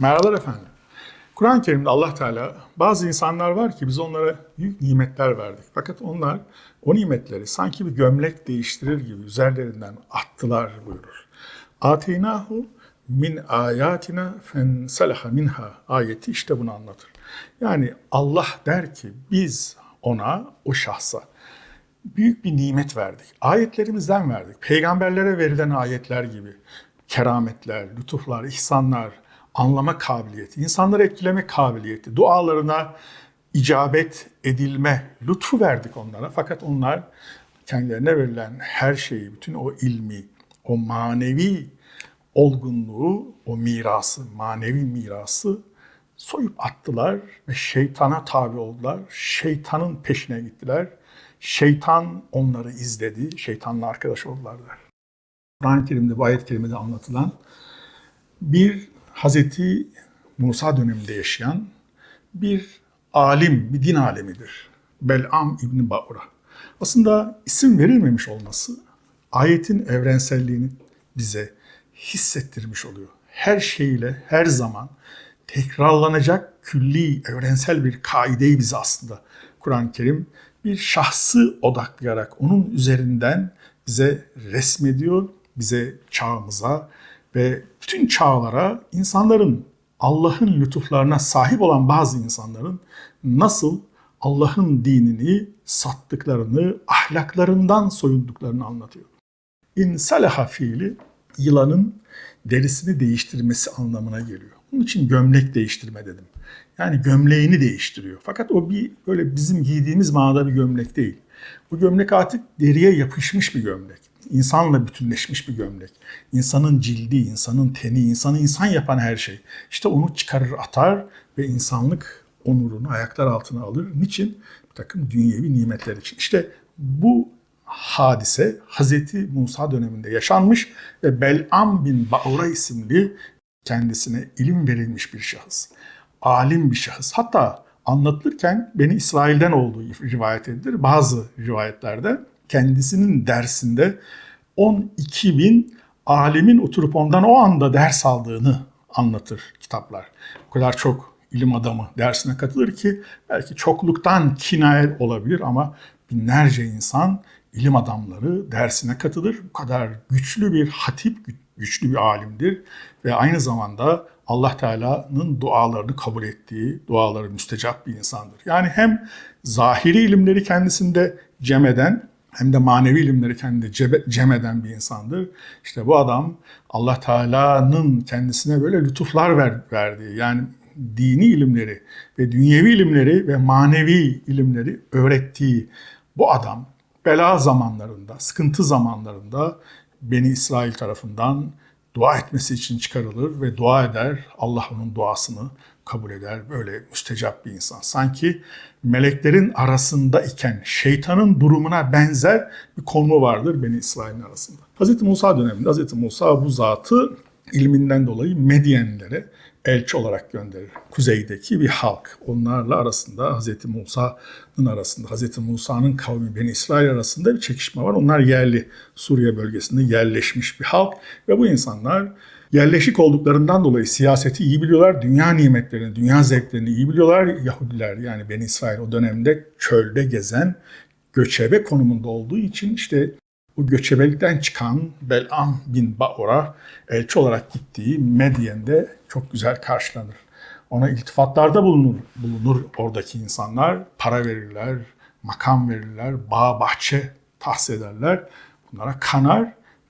Merhabalar efendim. Kur'an-ı Kerim'de Allah Teala bazı insanlar var ki biz onlara büyük nimetler verdik. Fakat onlar o nimetleri sanki bir gömlek değiştirir gibi üzerlerinden attılar buyurur. Ateynahu min ayatina fensalaha minha ayeti işte bunu anlatır. Yani Allah der ki biz ona, o şahsa büyük bir nimet verdik. Ayetlerimizden verdik. Peygamberlere verilen ayetler gibi kerametler, lütuflar, ihsanlar, anlama kabiliyeti, insanları etkileme kabiliyeti, dualarına icabet edilme lütfu verdik onlara. Fakat onlar kendilerine verilen her şeyi, bütün o ilmi, o manevi olgunluğu, o mirası, manevi mirası soyup attılar ve şeytana tabi oldular. Şeytanın peşine gittiler. Şeytan onları izledi, şeytanla arkadaş oldular der. Kur'an-ı Kerim'de, bu ayet-i kerimede anlatılan bir Hazreti Musa döneminde yaşayan bir alim, bir din alemidir. Bel'am İbni Ba'ura. Aslında isim verilmemiş olması ayetin evrenselliğini bize hissettirmiş oluyor. Her şeyle, her zaman tekrarlanacak külli, evrensel bir kaideyi bize aslında Kur'an-ı Kerim bir şahsı odaklayarak onun üzerinden bize resmediyor, bize çağımıza ve bütün çağlara insanların Allah'ın lütuflarına sahip olan bazı insanların nasıl Allah'ın dinini sattıklarını, ahlaklarından soyunduklarını anlatıyor. İnsalaha fiili yılanın derisini değiştirmesi anlamına geliyor. Bunun için gömlek değiştirme dedim. Yani gömleğini değiştiriyor. Fakat o bir böyle bizim giydiğimiz manada bir gömlek değil. Bu gömlek artık deriye yapışmış bir gömlek. İnsanla bütünleşmiş bir gömlek. İnsanın cildi, insanın teni, insanı insan yapan her şey. İşte onu çıkarır atar ve insanlık onurunu ayaklar altına alır. Niçin? Bir takım dünyevi nimetler için. İşte bu hadise Hazreti Musa döneminde yaşanmış ve Bel'am bin Ba'ura isimli kendisine ilim verilmiş bir şahıs. Alim bir şahıs. Hatta anlatılırken Beni İsrail'den olduğu rivayet edilir. Bazı rivayetlerde kendisinin dersinde 12 bin alimin oturup ondan o anda ders aldığını anlatır kitaplar. O kadar çok ilim adamı dersine katılır ki belki çokluktan kinaye olabilir ama binlerce insan ilim adamları dersine katılır. Bu kadar güçlü bir hatip, güçlü bir alimdir ve aynı zamanda Allah Teala'nın dualarını kabul ettiği, duaları müstecap bir insandır. Yani hem zahiri ilimleri kendisinde cem eden hem de manevi ilimleri kendinde cem eden bir insandır. İşte bu adam Allah Teala'nın kendisine böyle lütuflar ver, verdiği yani dini ilimleri ve dünyevi ilimleri ve manevi ilimleri öğrettiği bu adam bela zamanlarında, sıkıntı zamanlarında Beni İsrail tarafından dua etmesi için çıkarılır ve dua eder. Allah onun duasını kabul eder. Böyle müstecap bir insan. Sanki meleklerin arasında iken şeytanın durumuna benzer bir konumu vardır Beni İsrail'in arasında. Hz. Musa döneminde Hz. Musa bu zatı ilminden dolayı Medyenlere elçi olarak gönderir. Kuzeydeki bir halk. Onlarla arasında Hz. Musa'nın arasında, Hz. Musa'nın kavmi Beni İsrail arasında bir çekişme var. Onlar yerli Suriye bölgesinde yerleşmiş bir halk ve bu insanlar yerleşik olduklarından dolayı siyaseti iyi biliyorlar, dünya nimetlerini, dünya zevklerini iyi biliyorlar. Yahudiler yani Beni İsrail o dönemde çölde gezen göçebe konumunda olduğu için işte bu göçebelikten çıkan Bel'am bin Ba'ura elçi olarak gittiği Medyen'de çok güzel karşılanır. Ona iltifatlarda bulunur, bulunur oradaki insanlar. Para verirler, makam verirler, bağ bahçe tahsis ederler. Bunlara kanar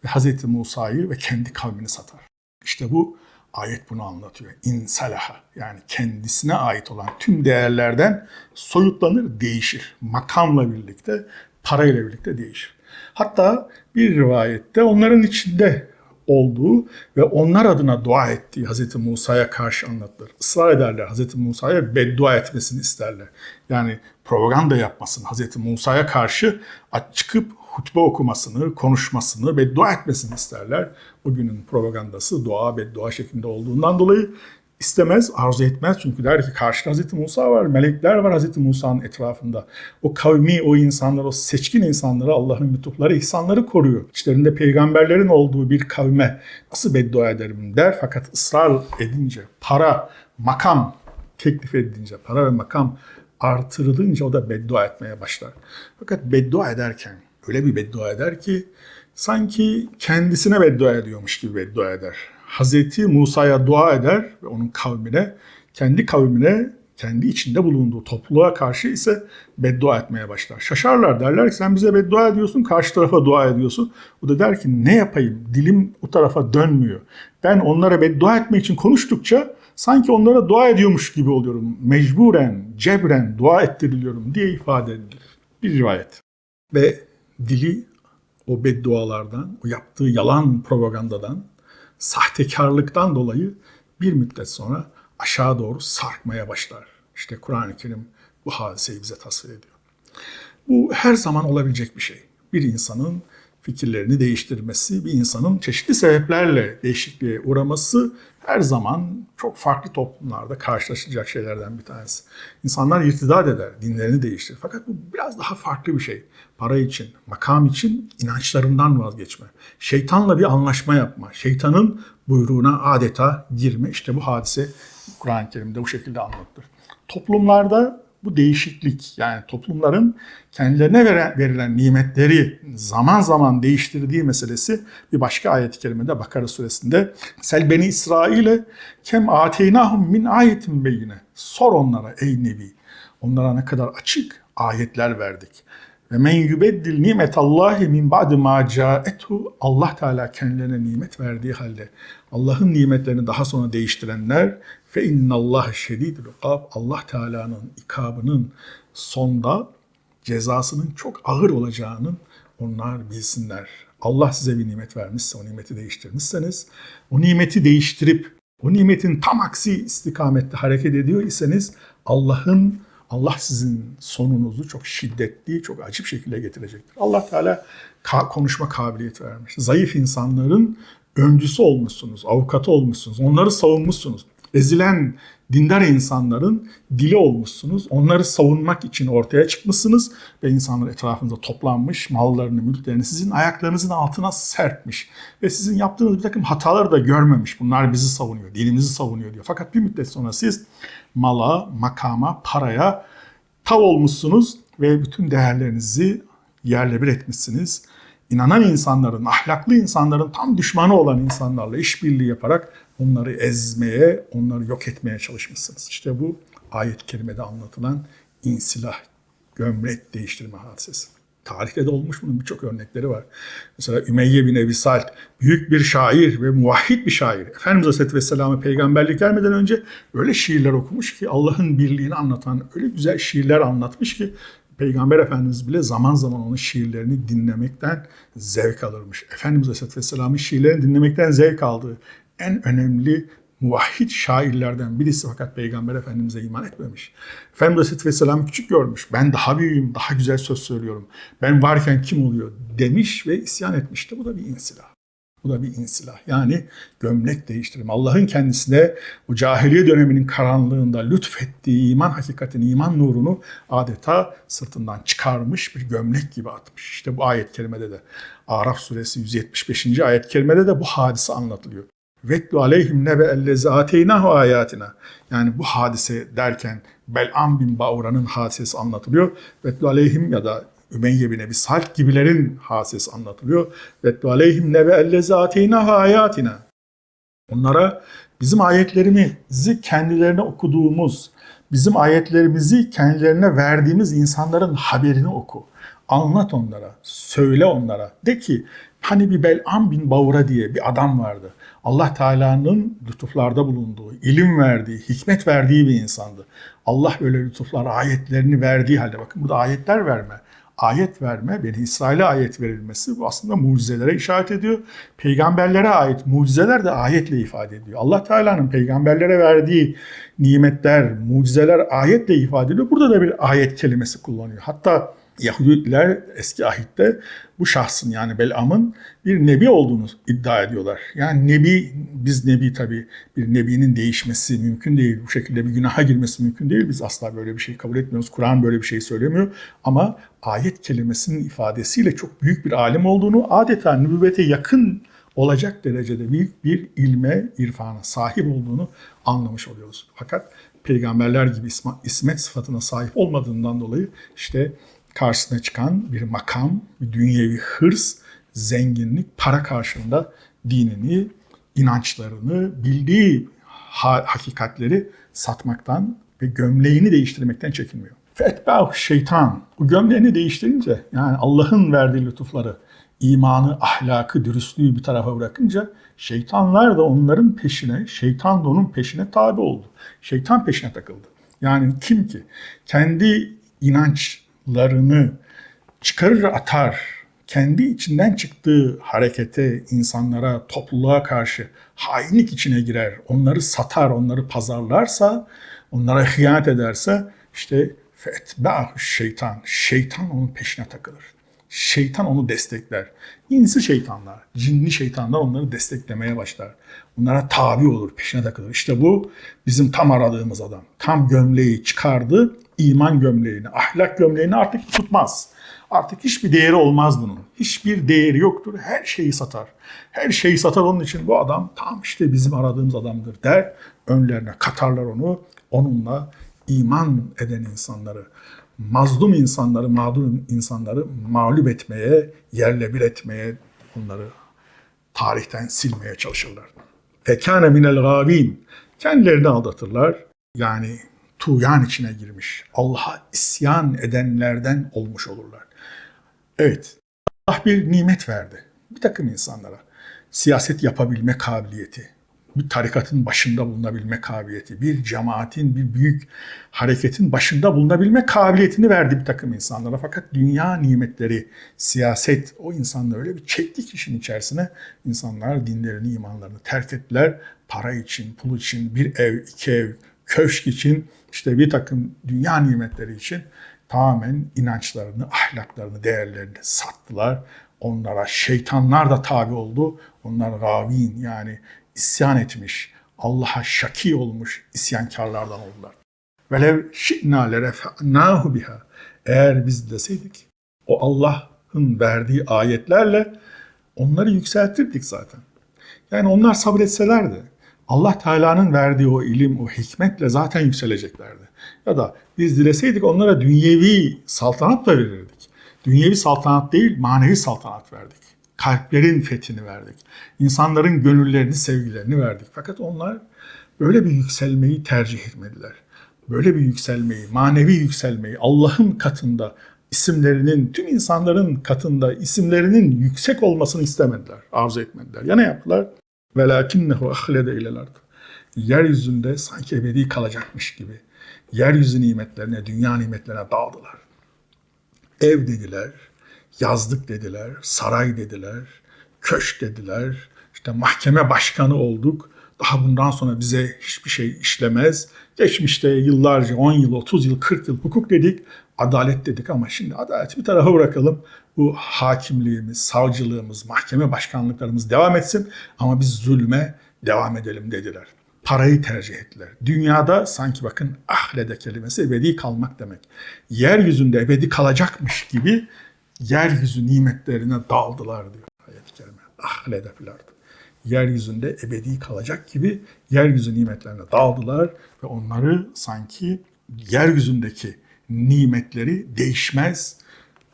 ve Hz. Musa'yı ve kendi kavmini satar. İşte bu ayet bunu anlatıyor. İnsalaha yani kendisine ait olan tüm değerlerden soyutlanır, değişir. Makamla birlikte, parayla birlikte değişir. Hatta bir rivayette onların içinde olduğu ve onlar adına dua ettiği Hz. Musa'ya karşı anlatılır. Israr ederler Hz. Musa'ya beddua etmesini isterler. Yani propaganda yapmasını, Hz. Musa'ya karşı çıkıp hutbe okumasını, konuşmasını, beddua etmesini isterler. Bugünün propagandası dua, beddua şeklinde olduğundan dolayı istemez, arzu etmez. Çünkü der ki karşıda Hazreti Musa var, melekler var Hazreti Musa'nın etrafında. O kavmi, o insanlar, o seçkin insanları Allah'ın lütufları, ihsanları koruyor. İçlerinde peygamberlerin olduğu bir kavme nasıl beddua ederim der. Fakat ısrar edince, para, makam teklif edince, para ve makam artırılınca o da beddua etmeye başlar. Fakat beddua ederken öyle bir beddua eder ki sanki kendisine beddua ediyormuş gibi beddua eder. Hazreti Musa'ya dua eder ve onun kavmine, kendi kavmine, kendi içinde bulunduğu topluluğa karşı ise beddua etmeye başlar. Şaşarlar derler ki sen bize beddua ediyorsun, karşı tarafa dua ediyorsun. O da der ki ne yapayım, dilim o tarafa dönmüyor. Ben onlara beddua etmek için konuştukça sanki onlara dua ediyormuş gibi oluyorum. Mecburen, cebren dua ettiriliyorum diye ifade edilir. Bir rivayet. Ve dili o beddualardan, o yaptığı yalan propagandadan, sahtekarlıktan dolayı bir müddet sonra aşağı doğru sarkmaya başlar. İşte Kur'an-ı Kerim bu hadiseyi bize tasvir ediyor. Bu her zaman olabilecek bir şey. Bir insanın fikirlerini değiştirmesi, bir insanın çeşitli sebeplerle değişikliğe uğraması her zaman çok farklı toplumlarda karşılaşılacak şeylerden bir tanesi. İnsanlar irtidat eder, dinlerini değiştirir. Fakat bu biraz daha farklı bir şey. Para için, makam için inançlarından vazgeçme. Şeytanla bir anlaşma yapma. Şeytanın buyruğuna adeta girme. İşte bu hadise Kur'an-ı Kerim'de bu şekilde anlatılır. Toplumlarda bu değişiklik yani toplumların kendilerine verilen nimetleri zaman zaman değiştirdiği meselesi bir başka ayet-i kerimede Bakara suresinde Sel beni İsrail'e kem ateynahum min ayetin beyine. Sor onlara ey Nebi. Onlara ne kadar açık ayetler verdik. Ve men yubeddil nimetallahi min ba'di ma ca'ethu Allah Teala kendilerine nimet verdiği halde Allah'ın nimetlerini daha sonra değiştirenler fe innallah şedidul ikab Allah Teala'nın ikabının sonda cezasının çok ağır olacağının onlar bilsinler. Allah size bir nimet vermişse, o nimeti değiştirmişseniz, o nimeti değiştirip o nimetin tam aksi istikamette hareket ediyor iseniz Allah'ın Allah sizin sonunuzu çok şiddetli, çok acip şekilde getirecektir. Allah Teala konuşma kabiliyeti vermiş. Zayıf insanların öncüsü olmuşsunuz, avukatı olmuşsunuz, onları savunmuşsunuz. Ezilen dindar insanların dili olmuşsunuz. Onları savunmak için ortaya çıkmışsınız ve insanlar etrafınıza toplanmış, mallarını, mülklerini sizin ayaklarınızın altına serpmiş. Ve sizin yaptığınız bir takım hataları da görmemiş. Bunlar bizi savunuyor, dinimizi savunuyor diyor. Fakat bir müddet sonra siz mala, makama, paraya tav olmuşsunuz ve bütün değerlerinizi yerle bir etmişsiniz. İnanan insanların, ahlaklı insanların tam düşmanı olan insanlarla işbirliği yaparak onları ezmeye, onları yok etmeye çalışmışsınız. İşte bu ayet-i kerimede anlatılan insilah, gömlek değiştirme hadisesi. Tarihte de olmuş bunun birçok örnekleri var. Mesela Ümeyye bin Ebi Salt, büyük bir şair ve muvahhid bir şair. Efendimiz Aleyhisselatü Vesselam'a peygamberlik gelmeden önce öyle şiirler okumuş ki Allah'ın birliğini anlatan öyle güzel şiirler anlatmış ki Peygamber Efendimiz bile zaman zaman onun şiirlerini dinlemekten zevk alırmış. Efendimiz Aleyhisselatü Vesselam'ın şiirlerini dinlemekten zevk aldığı en önemli muvahhid şairlerden birisi fakat Peygamber Efendimiz'e iman etmemiş. Efendimiz Aleyhisselatü Vesselam küçük görmüş. Ben daha büyüğüm, daha güzel söz söylüyorum. Ben varken kim oluyor demiş ve isyan etmişti. Bu da bir insilah. Bu da bir insilah. Yani gömlek değiştirme. Allah'ın kendisine o cahiliye döneminin karanlığında lütfettiği iman hakikatini, iman nurunu adeta sırtından çıkarmış bir gömlek gibi atmış. İşte bu ayet kerimede de Araf suresi 175. ayet kerimede de bu hadise anlatılıyor. Vetlu aleyhim nebe ellezi ateynahu ayatina. Yani bu hadise derken Bel'am bin Baura'nın hadisesi anlatılıyor. Vetlu aleyhim ya da Ümeyye bin Ebi Salt gibilerin hadisesi anlatılıyor. Vetlu aleyhim nebe ellezi ateynahu ayatina. Onlara bizim ayetlerimizi kendilerine okuduğumuz, bizim ayetlerimizi kendilerine verdiğimiz insanların haberini oku. Anlat onlara, söyle onlara. De ki hani bir Bel'am bin Baura diye bir adam vardı. Allah Teala'nın lütuflarda bulunduğu, ilim verdiği, hikmet verdiği bir insandı. Allah böyle lütuflar, ayetlerini verdiği halde bakın burada ayetler verme. Ayet verme, Beni İsrail'e ayet verilmesi bu aslında mucizelere işaret ediyor. Peygamberlere ait mucizeler de ayetle ifade ediyor. Allah Teala'nın peygamberlere verdiği nimetler, mucizeler ayetle ifade ediyor. Burada da bir ayet kelimesi kullanıyor. Hatta Yahudiler eski ahitte bu şahsın yani Belam'ın bir nebi olduğunu iddia ediyorlar. Yani nebi, biz nebi tabi bir nebinin değişmesi mümkün değil. Bu şekilde bir günaha girmesi mümkün değil. Biz asla böyle bir şey kabul etmiyoruz. Kur'an böyle bir şey söylemiyor. Ama ayet kelimesinin ifadesiyle çok büyük bir alim olduğunu, adeta nübüvvete yakın olacak derecede büyük bir ilme, irfana sahip olduğunu anlamış oluyoruz. Fakat peygamberler gibi ismet sıfatına sahip olmadığından dolayı işte karşısına çıkan bir makam, bir dünyevi hırs, zenginlik, para karşılığında dinini, inançlarını, bildiği hakikatleri satmaktan ve gömleğini değiştirmekten çekinmiyor. Fetbah şeytan. Bu gömleğini değiştirince yani Allah'ın verdiği lütufları, imanı, ahlakı, dürüstlüğü bir tarafa bırakınca şeytanlar da onların peşine, şeytan da onun peşine tabi oldu. Şeytan peşine takıldı. Yani kim ki kendi inançlarını çıkarır atar, kendi içinden çıktığı harekete, insanlara, topluluğa karşı hainlik içine girer, onları satar, onları pazarlarsa, onlara hıyanet ederse işte fetbâhu şeytan, şeytan onun peşine takılır. Şeytan onu destekler. İnsi şeytanlar, cinli şeytanlar onları desteklemeye başlar. Onlara tabi olur, peşine takılır. İşte bu bizim tam aradığımız adam. Tam gömleği çıkardı, iman gömleğini, ahlak gömleğini artık tutmaz. Artık hiçbir değeri olmaz bunun. Hiçbir değeri yoktur. Her şeyi satar. Her şeyi satar onun için bu adam tam işte bizim aradığımız adamdır der. Önlerine katarlar onu. Onunla iman eden insanları, mazlum insanları, mağdur insanları mağlup etmeye, yerle bir etmeye, onları tarihten silmeye çalışırlar. Fekâne minel gâvîn. Kendilerini aldatırlar. Yani tuğyan içine girmiş, Allah'a isyan edenlerden olmuş olurlar. Evet, Allah bir nimet verdi bir takım insanlara. Siyaset yapabilme kabiliyeti, bir tarikatın başında bulunabilme kabiliyeti, bir cemaatin, bir büyük hareketin başında bulunabilme kabiliyetini verdi bir takım insanlara. Fakat dünya nimetleri, siyaset o insanları öyle bir çekti ki işin içerisine insanlar dinlerini, imanlarını terk ettiler. Para için, pul için, bir ev, iki ev, köşk için, işte bir takım dünya nimetleri için tamamen inançlarını, ahlaklarını, değerlerini sattılar. Onlara şeytanlar da tabi oldu. Onlar gavin yani isyan etmiş, Allah'a şaki olmuş isyankarlardan oldular. Velev şi'na lerefa'nahu biha. Eğer biz deseydik o Allah'ın verdiği ayetlerle onları yükseltirdik zaten. Yani onlar sabretselerdi Allah Teala'nın verdiği o ilim, o hikmetle zaten yükseleceklerdi. Ya da biz dileseydik onlara dünyevi saltanat da verirdik. Dünyevi saltanat değil, manevi saltanat verdik. Kalplerin fethini verdik. İnsanların gönüllerini, sevgilerini verdik. Fakat onlar böyle bir yükselmeyi tercih etmediler. Böyle bir yükselmeyi, manevi yükselmeyi Allah'ın katında isimlerinin, tüm insanların katında isimlerinin yüksek olmasını istemediler, arzu etmediler. Ya ne yaptılar? Ahlede ilel ard. Yeryüzünde sanki ebedi kalacakmış gibi yeryüzü nimetlerine, dünya nimetlerine daldılar. Ev dediler, yazlık dediler, saray dediler, köşk dediler, işte mahkeme başkanı olduk. Daha bundan sonra bize hiçbir şey işlemez. Geçmişte yıllarca 10 yıl, 30 yıl, 40 yıl hukuk dedik, adalet dedik ama şimdi adaleti bir tarafa bırakalım. Bu hakimliğimiz, savcılığımız, mahkeme başkanlıklarımız devam etsin ama biz zulme devam edelim dediler. Parayı tercih ettiler. Dünyada sanki bakın ahlede kelimesi ebedi kalmak demek. Yeryüzünde ebedi kalacakmış gibi yeryüzü nimetlerine daldılar diyor ayet-i kerime. Ahlede filardı. Yeryüzünde ebedi kalacak gibi yeryüzü nimetlerine daldılar ve onları sanki yeryüzündeki nimetleri değişmez,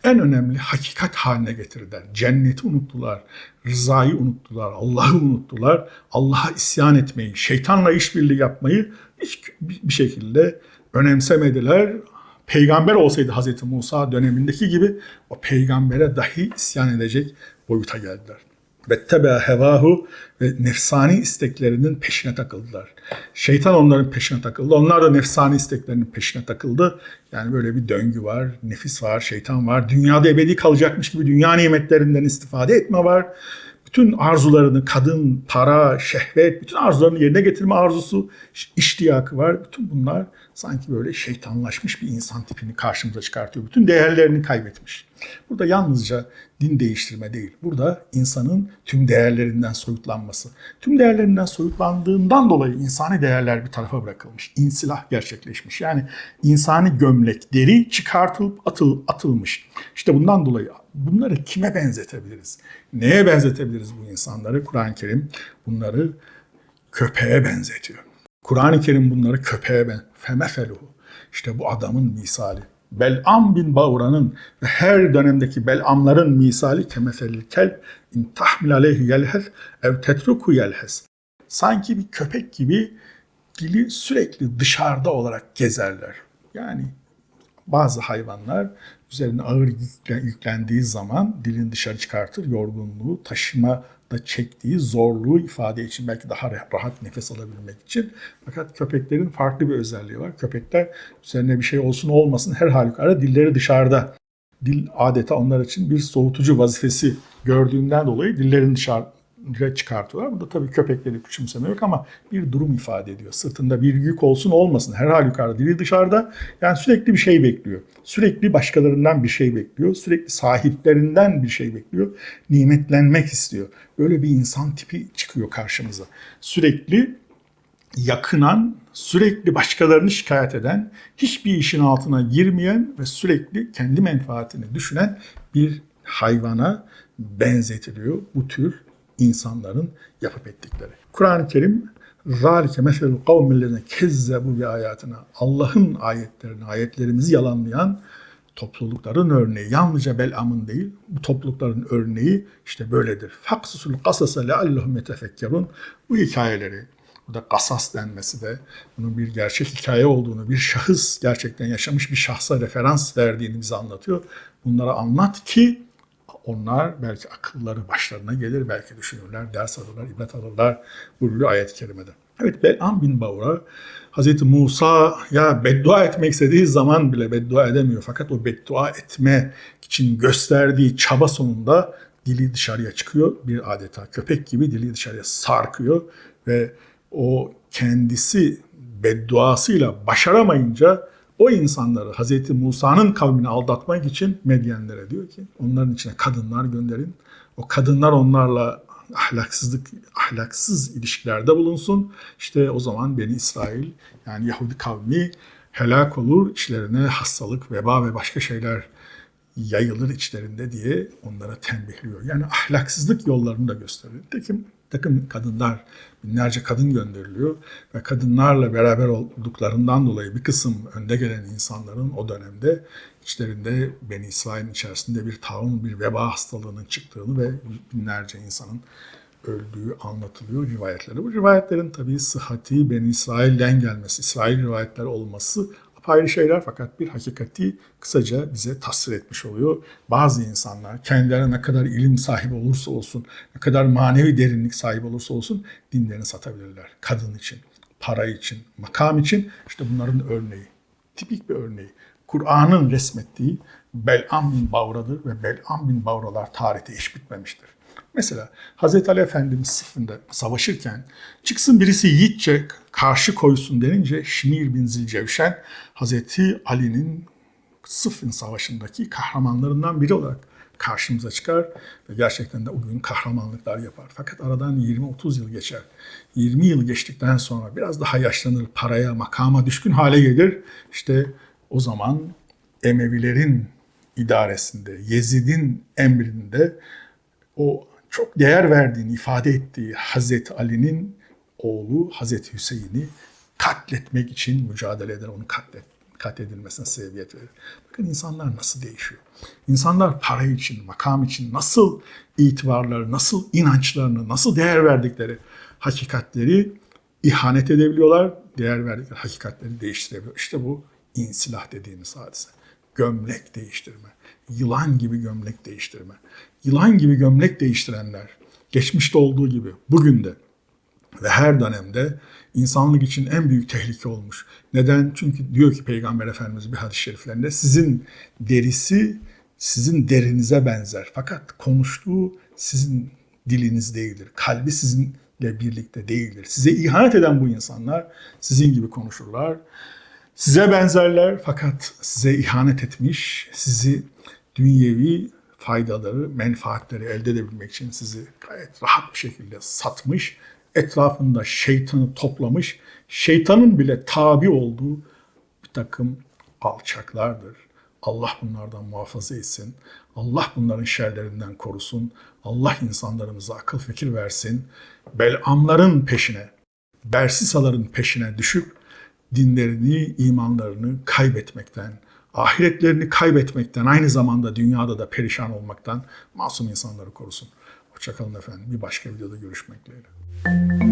en önemli hakikat haline getirdiler. Cenneti unuttular, rızayı unuttular, Allah'ı unuttular. Allah'a isyan etmeyi, şeytanla işbirliği yapmayı hiç bir şekilde önemsemediler. Peygamber olsaydı Hz. Musa dönemindeki gibi o peygambere dahi isyan edecek boyuta geldiler ve tebe hevahu ve nefsani isteklerinin peşine takıldılar. Şeytan onların peşine takıldı. Onlar da nefsani isteklerinin peşine takıldı. Yani böyle bir döngü var, nefis var, şeytan var. Dünyada ebedi kalacakmış gibi dünya nimetlerinden istifade etme var. bütün arzularını kadın, para, şehvet, bütün arzularını yerine getirme arzusu, iştiyakı var. Bütün bunlar sanki böyle şeytanlaşmış bir insan tipini karşımıza çıkartıyor. Bütün değerlerini kaybetmiş. Burada yalnızca din değiştirme değil. Burada insanın tüm değerlerinden soyutlanması. Tüm değerlerinden soyutlandığından dolayı insani değerler bir tarafa bırakılmış. İnsilah gerçekleşmiş. Yani insani gömlek, deri çıkartılıp atıl, atılmış. İşte bundan dolayı bunları kime benzetebiliriz? Neye benzetebiliriz bu insanları? Kur'an-ı Kerim bunları köpeğe benzetiyor. Kur'an-ı Kerim bunları köpeğe ben femefeluhu. İşte bu adamın misali. Bel'am bin Baura'nın ve her dönemdeki Bel'amların misali kemeselil kelb in tahmil aleyhi yelhez ev tetruku yelhez. Sanki bir köpek gibi dili sürekli dışarıda olarak gezerler. Yani bazı hayvanlar üzerine ağır yüklendiği zaman dilini dışarı çıkartır, yorgunluğu, taşıma da çektiği zorluğu ifade için belki daha rahat nefes alabilmek için. Fakat köpeklerin farklı bir özelliği var. Köpekler üzerine bir şey olsun olmasın her halükarda dilleri dışarıda. Dil adeta onlar için bir soğutucu vazifesi gördüğünden dolayı dillerini dışarı çıkartıyorlar. Bu da tabii köpekleri küçümseme yok ama bir durum ifade ediyor. Sırtında bir yük olsun olmasın her halükarda dili dışarıda. Yani sürekli bir şey bekliyor. Sürekli başkalarından bir şey bekliyor. Sürekli sahiplerinden bir şey bekliyor. Nimetlenmek istiyor. Böyle bir insan tipi çıkıyor karşımıza. Sürekli yakınan, sürekli başkalarını şikayet eden, hiçbir işin altına girmeyen ve sürekli kendi menfaatini düşünen bir hayvana benzetiliyor bu tür insanların yapıp ettikleri. Kur'an-ı Kerim zalike meselul kavmillezine kezzebu bi ayatına Allah'ın ayetlerini, ayetlerimizi yalanlayan toplulukların örneği. Yalnızca Belam'ın değil, bu toplulukların örneği işte böyledir. Faksusul kasasa leallehum yetefekkerun. Bu hikayeleri, burada kasas denmesi de bunun bir gerçek hikaye olduğunu, bir şahıs gerçekten yaşamış bir şahsa referans verdiğini bize anlatıyor. Bunlara anlat ki onlar belki akılları başlarına gelir, belki düşünürler, ders alırlar, ibret alırlar buyuruyor ayet-i kerimede. Evet Bel'am bin Bavra Hz. Musa'ya beddua etmek istediği zaman bile beddua edemiyor. Fakat o beddua etme için gösterdiği çaba sonunda dili dışarıya çıkıyor. Bir adeta köpek gibi dili dışarıya sarkıyor ve o kendisi bedduasıyla başaramayınca o insanları Hz. Musa'nın kavmini aldatmak için Medyenlere diyor ki onların içine kadınlar gönderin. O kadınlar onlarla ahlaksızlık, ahlaksız ilişkilerde bulunsun. İşte o zaman Beni İsrail yani Yahudi kavmi helak olur, içlerine hastalık, veba ve başka şeyler yayılır içlerinde diye onlara tembihliyor. Yani ahlaksızlık yollarını da gösteriyor. Tekim takım kadınlar, binlerce kadın gönderiliyor ve kadınlarla beraber olduklarından dolayı bir kısım önde gelen insanların o dönemde içlerinde Beni İsrail'in içerisinde bir taun, bir veba hastalığının çıktığını ve binlerce insanın öldüğü anlatılıyor rivayetlerde. Bu rivayetlerin tabii sıhhati Beni İsrail'den gelmesi, İsrail rivayetler olması apayrı şeyler fakat bir hakikati kısaca bize tasvir etmiş oluyor. Bazı insanlar kendilerine ne kadar ilim sahibi olursa olsun, ne kadar manevi derinlik sahibi olursa olsun dinlerini satabilirler. Kadın için, para için, makam için işte bunların örneği. Tipik bir örneği. Kur'an'ın resmettiği Bel'am bin Bavra'dır ve Bel'am bin Bavralar tarihte eş bitmemiştir. Mesela Hz. Ali Efendimiz sıfında savaşırken çıksın birisi yiğitçe karşı koysun denince Şimir bin Zilcevşen Hz. Ali'nin Sıffin Savaşı'ndaki kahramanlarından biri olarak karşımıza çıkar ve gerçekten de o gün kahramanlıklar yapar. Fakat aradan 20-30 yıl geçer. 20 yıl geçtikten sonra biraz daha yaşlanır, paraya, makama düşkün hale gelir. İşte o zaman Emevilerin idaresinde, Yezid'in emrinde o çok değer verdiğini ifade ettiği Hazreti Ali'nin oğlu Hazreti Hüseyin'i katletmek için mücadele eder, onu katlet, katledilmesine sebebiyet verir. Bakın insanlar nasıl değişiyor. İnsanlar para için, makam için nasıl itibarları, nasıl inançlarını, nasıl değer verdikleri hakikatleri ihanet edebiliyorlar. Değer verdikleri hakikatleri değiştirebiliyor. İşte bu insilah dediğimiz hadise. Gömlek değiştirme. Yılan gibi gömlek değiştirme yılan gibi gömlek değiştirenler, geçmişte olduğu gibi bugün de ve her dönemde insanlık için en büyük tehlike olmuş. Neden? Çünkü diyor ki Peygamber Efendimiz bir hadis-i şeriflerinde sizin derisi sizin derinize benzer. Fakat konuştuğu sizin diliniz değildir. Kalbi sizinle birlikte değildir. Size ihanet eden bu insanlar sizin gibi konuşurlar. Size benzerler fakat size ihanet etmiş, sizi dünyevi faydaları, menfaatleri elde edebilmek için sizi gayet rahat bir şekilde satmış, etrafında şeytanı toplamış, şeytanın bile tabi olduğu bir takım alçaklardır. Allah bunlardan muhafaza etsin. Allah bunların şerlerinden korusun. Allah insanlarımıza akıl fikir versin. Belamların peşine, bersisaların peşine düşüp dinlerini, imanlarını kaybetmekten, ahiretlerini kaybetmekten, aynı zamanda dünyada da perişan olmaktan masum insanları korusun. Hoşçakalın efendim. Bir başka videoda görüşmek dileğiyle.